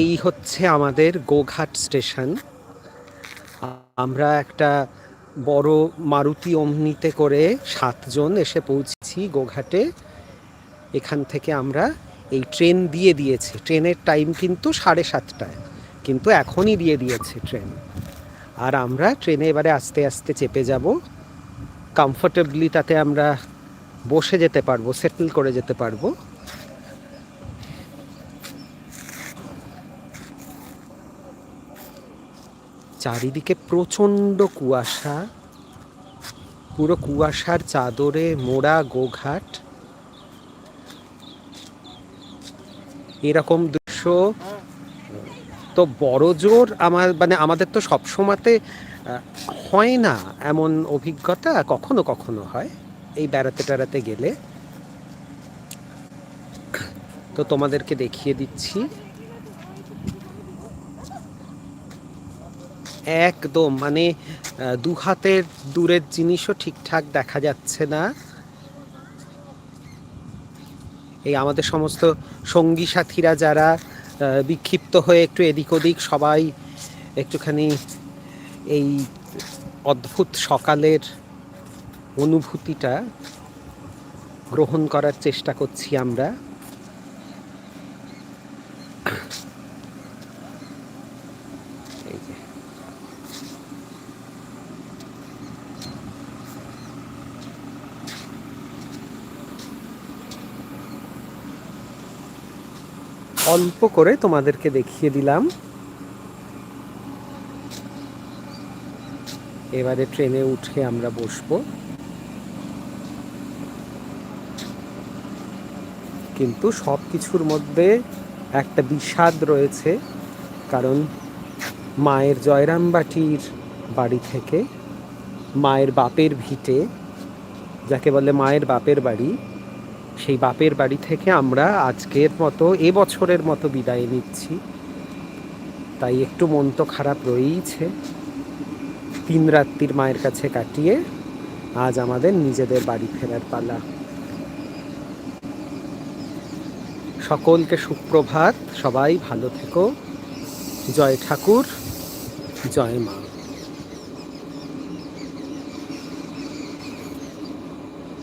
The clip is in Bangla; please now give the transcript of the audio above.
এই হচ্ছে আমাদের গোঘাট স্টেশন। আমরা একটা বড় মারুতি অমনিতে করে সাতজন এসে পৌঁছেছি গোঘাটে। এখান থেকে আমরা এই ট্রেন দিয়ে দিয়েছে। ট্রেনের টাইম কিন্তু সাড়ে সাতটায়, কিন্তু এখনই দিয়ে দিয়েছে ট্রেন। আর আমরা ট্রেনে এবারে আস্তে আস্তে চেপে যাব। কমফোর্টেবলি তাতে আমরা বসে যেতে পারব, সেটেল করে যেতে পারব। চারিদিকে প্রচণ্ড কুয়াশা। পুরো কুয়াশার চাদরে মোড়া গোঘাট। এরকম দৃশ্য তো বড় জোর আমার মানে আমাদের তো সবসময়তে হয় না এমন অভিজ্ঞতা, কখনো কখনো হয় এই বেড়াতে টেড়াতে গেলে। তো তোমাদেরকে দেখিয়ে দিচ্ছি। একদম মানে দু হাতের দূরের জিনিসও ঠিকঠাক দেখা যাচ্ছে না। এই আমাদের সমস্ত সঙ্গী সাথীরা যারা বিক্ষিপ্ত হয়ে একটু এদিক ওদিক সবাই একটুখানি এই অদ্ভুত সকালের অনুভূতিটা গ্রহণ করার চেষ্টা করছি আমরা। অল্প করে তোমাদেরকে দেখিয়ে দিলাম। এবারে ট্রেনে উঠে আমরা বসবো। কিন্তু সব কিছুর মধ্যে একটা বিষাদ রয়েছে, কারণ মায়ের জয়রামবাটির বাড়ি থেকে মায়ের বাপের ভিটে, যাকে বলে মায়ের বাপের বাড়ি সেই বাপের বাড়ি থেকে আমরা আজকের মতো এবছরের মতো বিদায় নিচ্ছি। তাই একটু মন তো খারাপ রয়েইছে। তিন রাত্রির মায়ের কাছে কাটিয়ে আজ আমাদের নিজেদের বাড়ি ফেরার পালা। সকলকে সুপ্রভাত, সবাই ভালো থেকো। জয় ঠাকুর, জয় মা।